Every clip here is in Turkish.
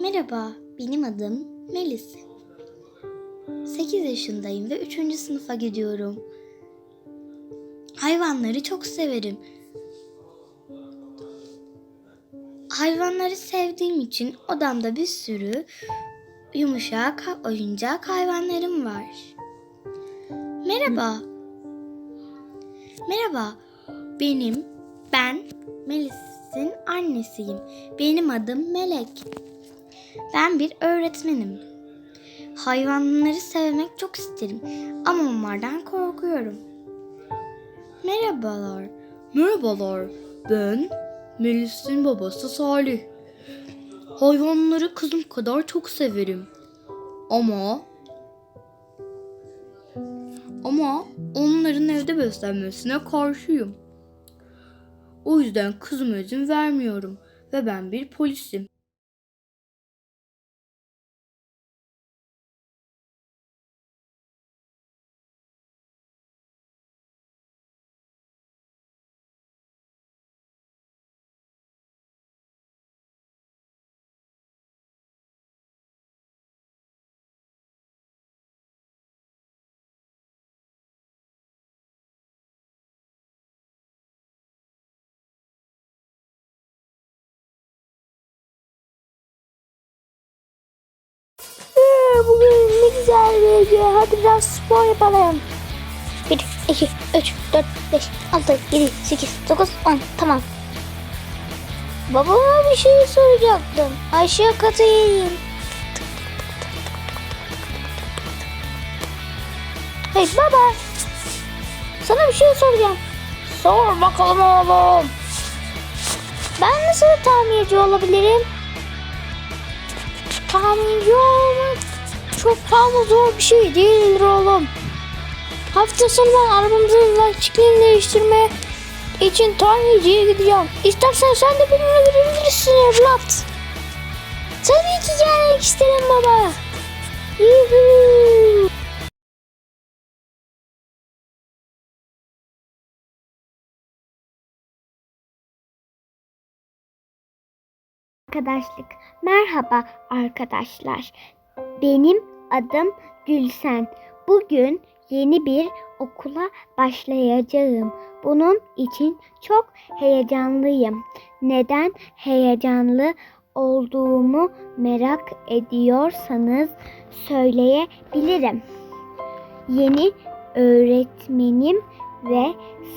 Merhaba, benim adım Melis. 8 yaşındayım ve 3. sınıfa gidiyorum. Hayvanları çok severim. Hayvanları sevdiğim için odamda bir sürü yumuşak oyuncak hayvanlarım var. Merhaba. Merhaba. Benim ben Melis'in annesiyim. Benim adım Melek. Ben bir öğretmenim. Hayvanları sevmek çok isterim ama onlardan korkuyorum. Merhabalar. Merhabalar, ben Melis'in babası Salih. Hayvanları kızım kadar çok severim. Ama ama onların evde beslenmesine karşıyım. O yüzden kızıma izin vermiyorum ve ben bir polisim. Bugün ne güzel bir gün. Hadi biraz spor yapalım. 1, 2, 3, 4, 5, 6, 7, 8, 9, 10. Tamam. Babama bir şey soracaktım. Aşağı kata ineyim. Hey baba. Sana bir şey soracağım. Sor bakalım oğlum. Ben nasıl tamirci olabilirim? Tamirci olmak çok fazla zor bir şey değildir oğlum. Hafta sonu ben arabamızın lastiklerini değiştirmeye için tamirciye gideceğim. İstersen sen de benimle gidebilirsin evlat. Tabii ki gelmek isterim baba. Yuhuu. Arkadaşlık. Merhaba arkadaşlar. Benim adım Gülsen. Bugün yeni bir okula başlayacağım. Bunun için çok heyecanlıyım. Neden heyecanlı olduğumu merak ediyorsanız söyleyebilirim. Yeni öğretmenim ve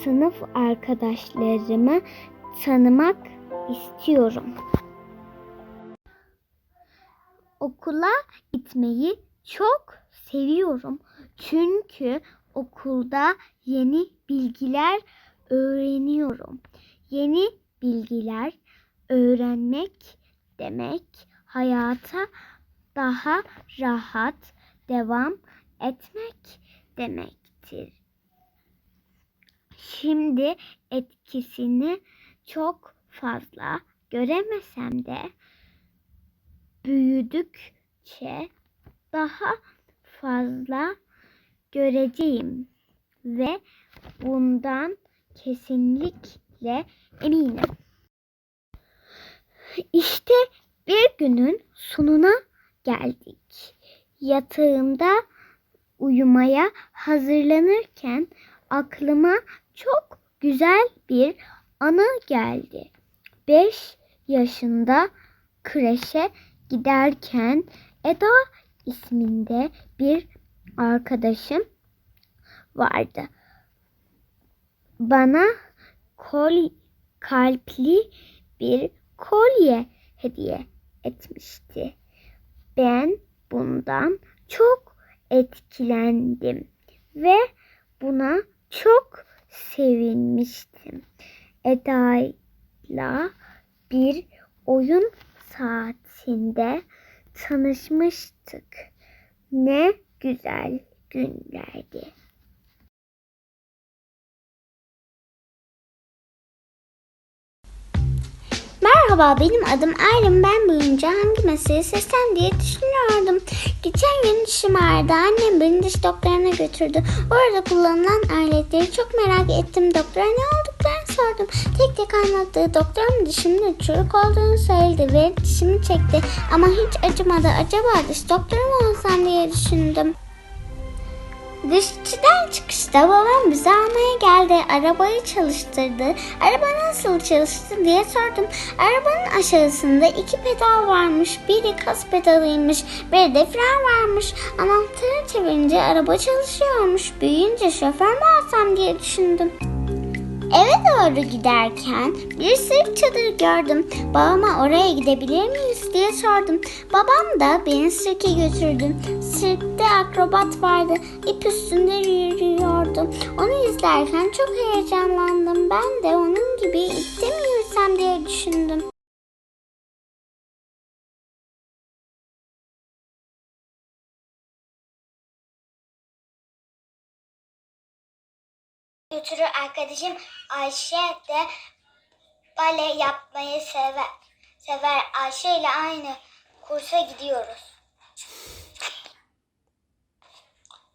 sınıf arkadaşlarımı tanımak istiyorum. Okula gitmeyi çok seviyorum. Çünkü okulda yeni bilgiler öğreniyorum. Yeni bilgiler öğrenmek demek hayata daha rahat devam etmek demektir. Şimdi etkisini çok fazla göremesem de büyüdükçe daha fazla göreceğim ve bundan kesinlikle eminim. İşte bir günün sonuna geldik. Yatağımda uyumaya hazırlanırken aklıma çok güzel bir anı geldi. 5 yaşında kreşe giderken Eda isminde bir arkadaşım vardı. Bana kol kalpli bir kolye hediye etmişti. Ben bundan çok etkilendim ve buna çok sevinmiştim. Eda'yla bir oyun saatinde tanışmıştık. Ne güzel günlerdi. Merhaba benim adım Aylin. Ben büyüyünce hangi mesleği seçsem diye düşünüyordum. Geçen gün dişim ağrıdı. Annem beni diş doktoruna götürdü. Orada kullanılan aletleri çok merak ettim. Doktora ne olduklarını sordum. Tek tek anlattığı doktorum dişimin çürük olduğunu söyledi ve dişimi çekti. Ama hiç acımadı. Acaba diş doktoru mu olsam diye düşündüm. Dişçiden çıkışta babam bizi almaya geldi. Arabayı çalıştırdı. Araba nasıl çalıştı diye sordum. Arabanın aşağısında iki pedal varmış. Biri gaz pedalıymış. Biri de fren varmış. Anahtarı çevirince araba çalışıyormuş. Büyüyünce şoför mü alsam diye düşündüm. Eve doğru giderken bir sirk çadırı gördüm. Babama oraya gidebilir miyiz diye sordum. Babam da beni sirke götürdü. Sirkte akrobat vardı. İp üstünde yürüyordu. Onu izlerken çok heyecanlandım. Ben de onun gibi ipte mi yürüsem diye düşündüm. Götürür arkadaşım Ayşe de bale yapmayı sever. Sever Ayşe ile aynı kursa gidiyoruz.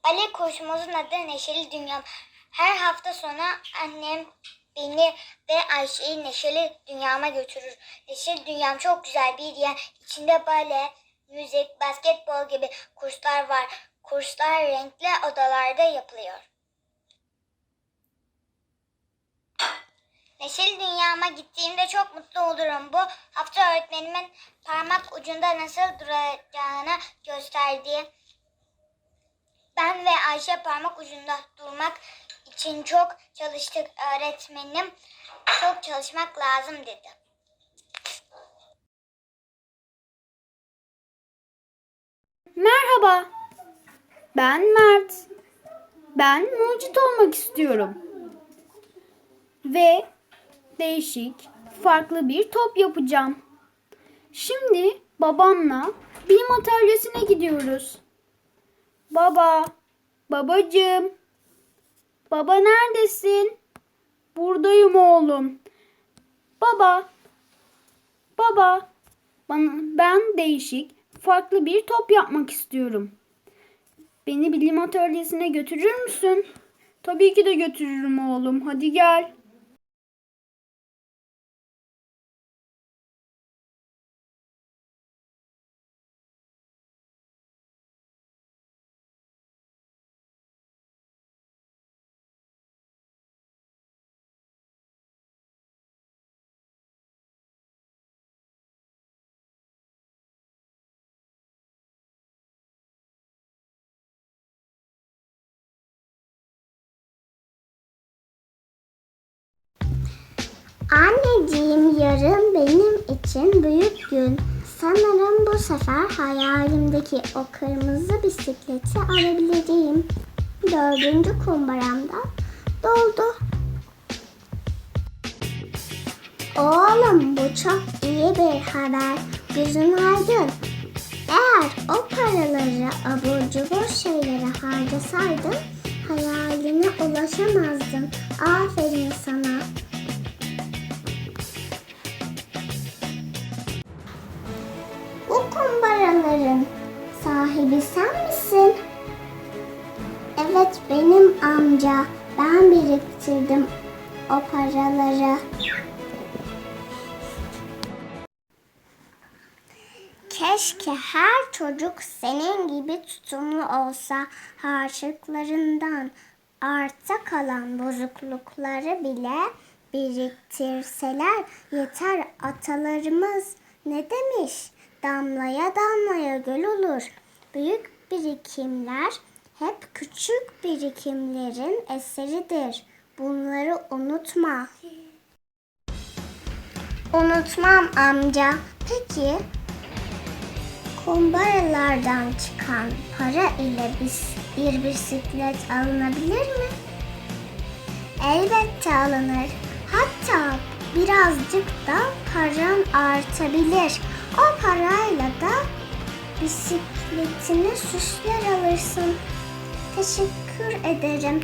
Bale kursumuzun adı Neşeli Dünya. Her hafta sonu annem beni ve Ayşe'yi Neşeli Dünyama götürür. Neşeli Dünyam çok güzel bir yer. İçinde bale, müzik, basketbol gibi kurslar var. Kurslar renkli odalarda yapılıyor. Neşeli dünyama gittiğimde çok mutlu olurum. Bu hafta öğretmenimin parmak ucunda nasıl duracağını gösterdi. Ben ve Ayşe parmak ucunda durmak için çok çalıştık. Öğretmenim çok çalışmak lazım dedi. Merhaba. Ben Mert. Ben mucit olmak istiyorum. Ve değişik, farklı bir top yapacağım. Şimdi babamla bilim atölyesine gidiyoruz. Baba, babacığım. Baba neredesin? Buradayım oğlum. Baba, baba. Ben değişik, farklı bir top yapmak istiyorum. Beni bilim atölyesine götürür müsün? Tabii ki de götürürüm oğlum. Hadi gel. Anneciğim yarın benim için büyük gün. Sanırım bu sefer hayalimdeki o kırmızı bisikleti alabilirim. Dördüncü kumbaramda doldu. Oğlum bu çok iyi bir haber. Gözün aydın. Eğer o paraları abur cubur şeylere harcasaydın hayaline ulaşamazdın. Aferin sana. Sahibi sen misin? Evet benim amca. Ben biriktirdim o paraları. Keşke her çocuk senin gibi tutumlu olsa harçlıklarından arta kalan bozuklukları bile biriktirseler yeter atalarımız ne demiş? Damlaya damlaya göl olur. Büyük birikimler hep küçük birikimlerin eseridir. Bunları unutma. Unutmam amca. Peki kumbaralardan çıkan para ile bir bisiklet alınabilir mi? Elbette alınır. Hatta birazcık da paran artabilir. O parayla da bisikletini süsler alırsın. Teşekkür ederim.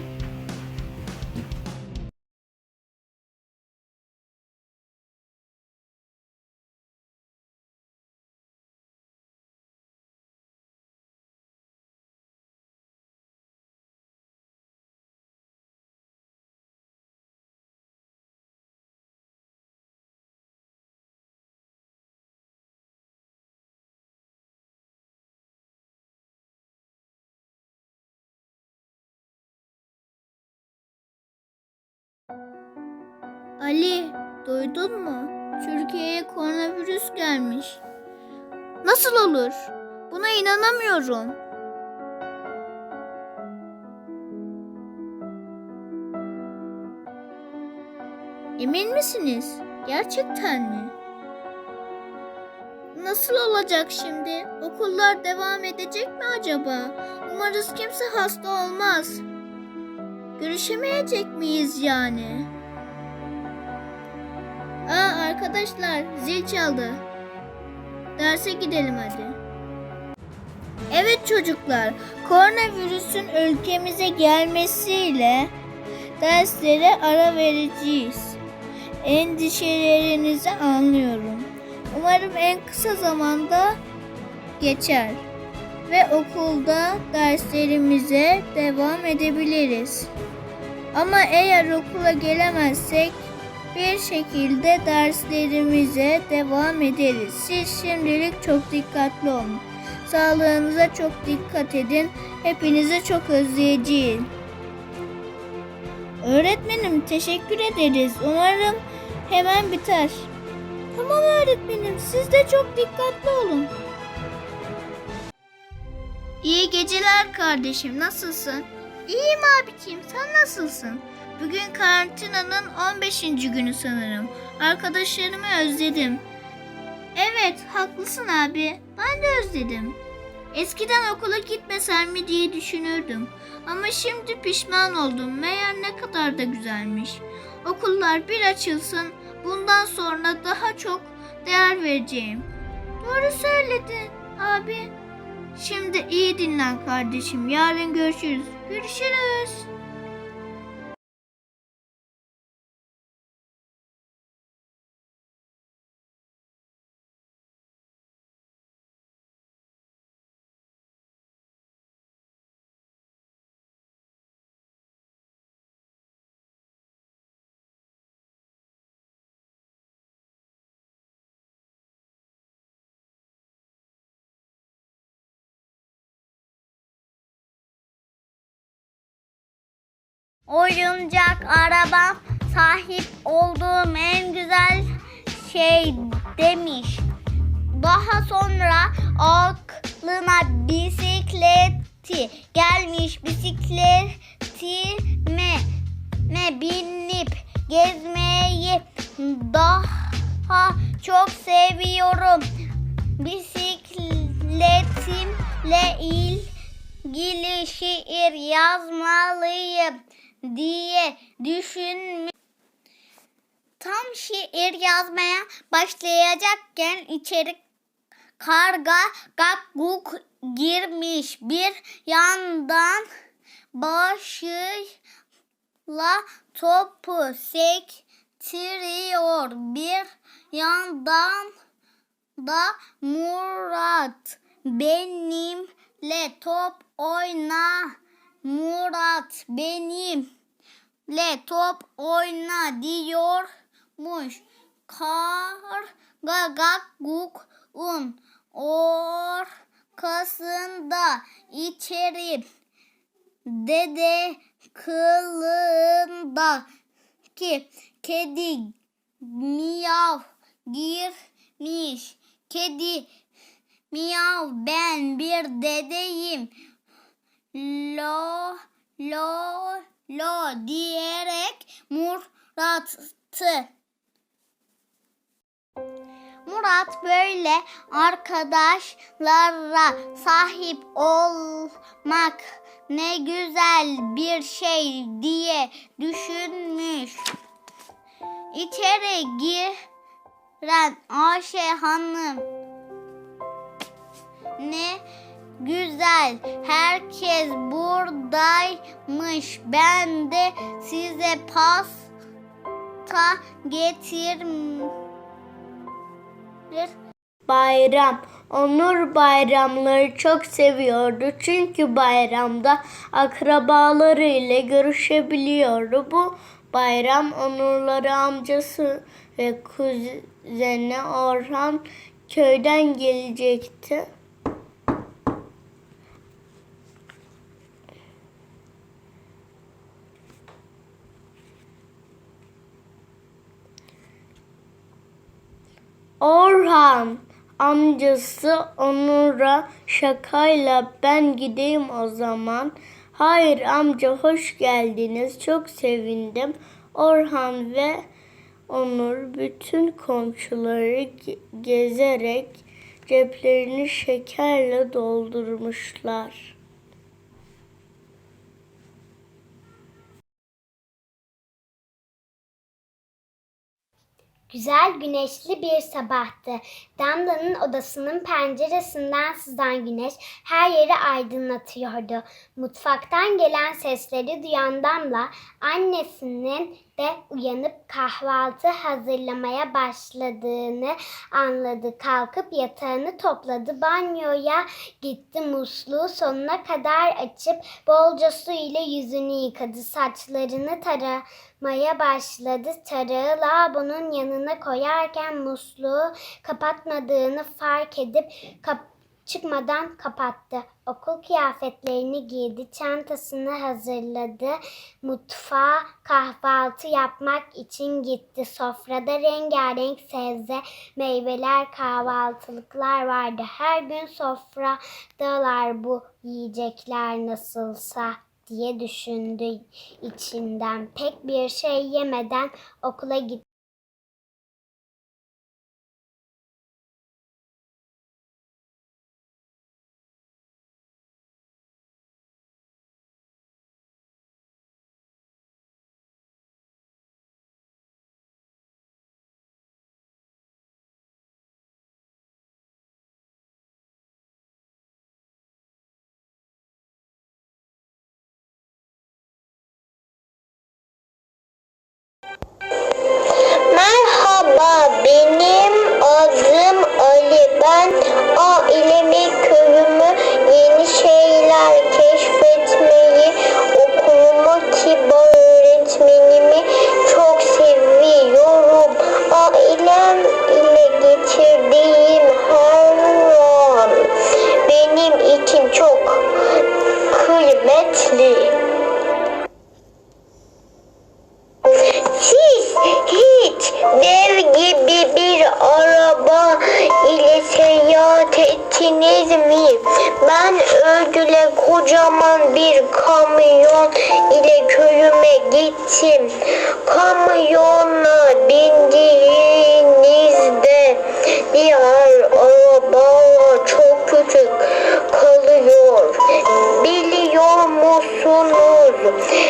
Ali, duydun mu? Türkiye'ye koronavirüs gelmiş. Nasıl olur? Buna inanamıyorum. Emin misiniz? Gerçekten mi? Nasıl olacak şimdi? Okullar devam edecek mi acaba? Umarız kimse hasta olmaz. Görüşemeyecek miyiz yani? Aa arkadaşlar zil çaldı. Derse gidelim hadi. Evet çocuklar, koronavirüsün ülkemize gelmesiyle derslere ara vereceğiz. Endişelerinizi anlıyorum. Umarım en kısa zamanda geçer ve okulda derslerimize devam edebiliriz. Ama eğer okula gelemezsek bir şekilde derslerimize devam ederiz. Siz şimdilik çok dikkatli olun. Sağlığınıza çok dikkat edin. Hepinizi çok özleyeceğim. Öğretmenim teşekkür ederiz. Umarım hemen biter. Tamam öğretmenim siz de çok dikkatli olun. İyi geceler kardeşim nasılsın? İyiyim abiciğim sen nasılsın? Bugün karantinanın 15. günü sanırım. Arkadaşlarımı özledim. Evet haklısın abi ben de özledim. Eskiden okula gitmesem mi diye düşünürdüm. Ama şimdi pişman oldum. Meğer ne kadar da güzelmiş. Okullar bir açılsın. Bundan sonra daha çok değer vereceğim. Doğru söyledin abi. Şimdi iyi dinlen kardeşim. Yarın görüşürüz. Görüşürüz. Oyuncak arabam sahip olduğum en güzel şey demiş. Daha sonra aklına bisikleti gelmiş bisikletime me binip gezmeyi daha çok seviyorum. Bisikletimle ilgili şiir yazmalıyım diye düşünmüş. Tam şiir yazmaya başlayacakken içeri karga gakkuk girmiş. Bir yandan başıyla topu sektiriyor. Bir yandan da Murat benimle top oyna. Murat benimle top oyna diyormuş. Karga gakkuk un orkasında içeri dede kılındaki kedi miyav girmiş. Kedi miyav ben bir dedeyim. Lo lo lo diyerek Murat'ı Murat böyle arkadaşlara sahip olmak ne güzel bir şey diye düşünmüş. İçeri giren Ayşe Hanım ne güzel herkes buradaymış. Ben de size pasta getirdim. Bayram. Onur bayramları çok seviyordu. Çünkü bayramda akrabalarıyla görüşebiliyordu. Bu bayram Onurları amcası ve kuzeni Orhan köyden gelecekti. Orhan amcası Onur'a şakayla ben gideyim o zaman. Hayır amca hoş geldiniz. Çok sevindim. Orhan ve Onur bütün komşuları ge- gezerek ceplerini şekerle doldurmuşlar. Güzel güneşli bir sabahtı. Damla'nın odasının penceresinden sızan güneş her yeri aydınlatıyordu. Mutfaktan gelen sesleri duyan Damla annesinin de uyanıp kahvaltı hazırlamaya başladığını anladı. Kalkıp yatağını topladı, banyoya gitti. Musluğu sonuna kadar açıp bolca su ile yüzünü yıkadı. Saçlarını taramaya başladı. Tarağı lavabonun yanına koyarken musluğu kapatmadığını fark edip kap- çıkmadan kapattı. Okul kıyafetlerini giydi, çantasını hazırladı. Mutfağa kahvaltı yapmak için gitti. Sofrada rengarenk sebze, meyveler, kahvaltılıklar vardı. Her gün sofradalar bu yiyecekler nasılsa diye düşündü içinden. Pek bir şey yemeden okula gitti. Ben ailemi, köyümü, yeni şeyler keşfetmeyi, okulumu,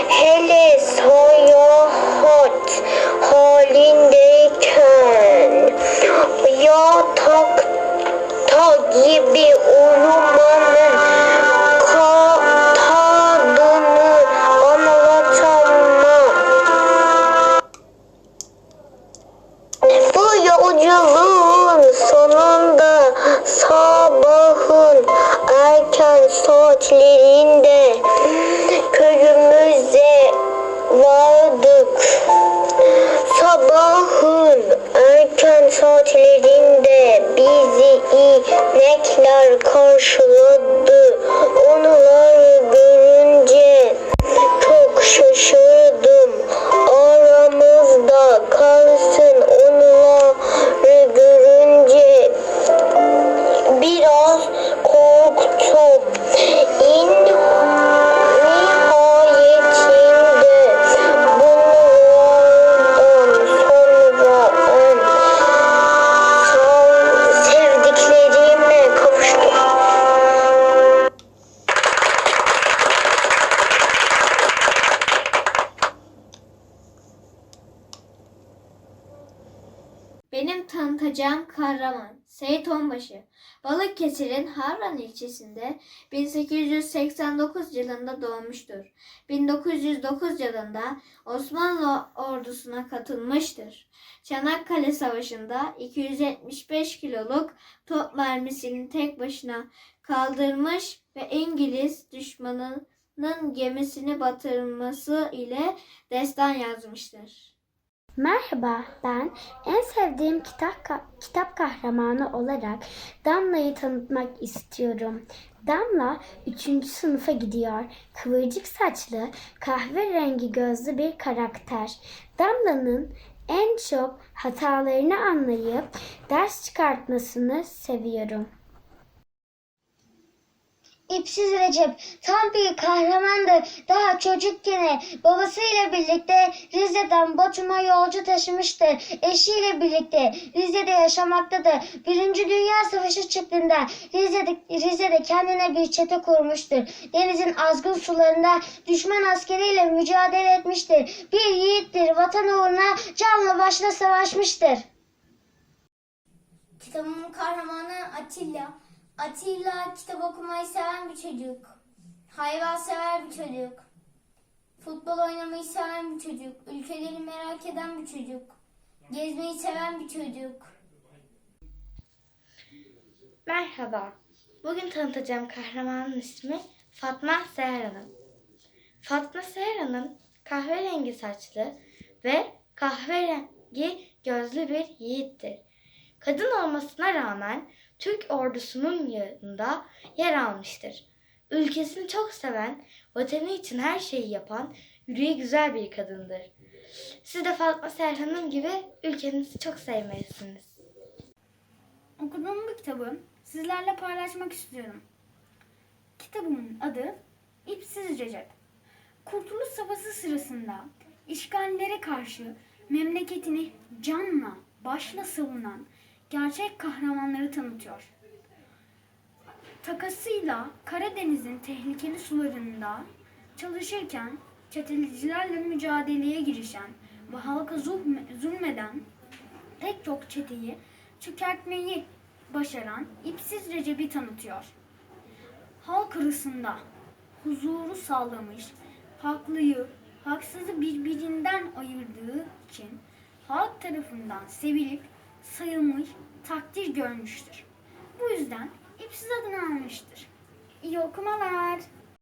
Hele seyahat halindeyken yatakta gibi uyumanın erken saatlerinde bizi inekler karşıladı. Onları Onbaşı. Balıkesir'in Havran ilçesinde 1889 yılında doğmuştur. 1909 yılında Osmanlı ordusuna katılmıştır. Çanakkale Savaşı'nda 275 kiloluk top mermisini tek başına kaldırmış ve İngiliz düşmanının gemisini batırması ile destan yazmıştır. Merhaba, ben en sevdiğim kitap kitap kahramanı olarak Damla'yı tanıtmak istiyorum. Damla 3. sınıfa gidiyor. Kıvırcık saçlı, kahverengi gözlü bir karakter. Damla'nın en çok hatalarını anlayıp ders çıkartmasını seviyorum. İpsiz Recep tam bir kahramandır. Daha çocukken babasıyla birlikte Rize'den Batum'a yolcu taşımıştır. Eşiyle birlikte Rize'de yaşamaktadır. Birinci Dünya Savaşı çıktığında Rize'de, Rize'de kendine bir çete kurmuştur. Denizin azgın sularında düşman askeriyle mücadele etmiştir. Bir yiğittir. Vatan uğruna canla başla savaşmıştır. Kitabımın kahramanı Atilla. Atilla kitap okumayı seven bir çocuk. Hayvan sever bir çocuk. Futbol oynamayı seven bir çocuk. Ülkeleri merak eden bir çocuk. Gezmeyi seven bir çocuk. Merhaba. Bugün tanıtacağım kahramanın ismi Fatma Seher Hanım. Fatma Seher Hanım kahverengi saçlı ve kahverengi gözlü bir yiğittir. Kadın olmasına rağmen Türk ordusunun yanında yer almıştır. Ülkesini çok seven, vatanı için her şeyi yapan, yüreği güzel bir kadındır. Siz de Fatma Seher Hanım gibi ülkenizi çok sevmelisiniz. Okuduğum bu kitabı sizlerle paylaşmak istiyorum. Kitabımın adı İpsiz Recep. Kurtuluş Savaşı sırasında işgallere karşı memleketini canla başla savunan gerçek kahramanları tanıtıyor. Takasıyla Karadeniz'in tehlikeli sularında çalışırken çetecilerle mücadeleye girişen ve halka zulme- zulmeden pek çok çeteyi çökertmeyi başaran İpsiz Recep'i tanıtıyor. Halk arasında huzuru sağlamış, haklıyı, haksızı birbirinden ayırdığı için halk tarafından sevilip sayılmış, takdir görmüştür. Bu yüzden İpsiz adını almıştır. İyi okumalar.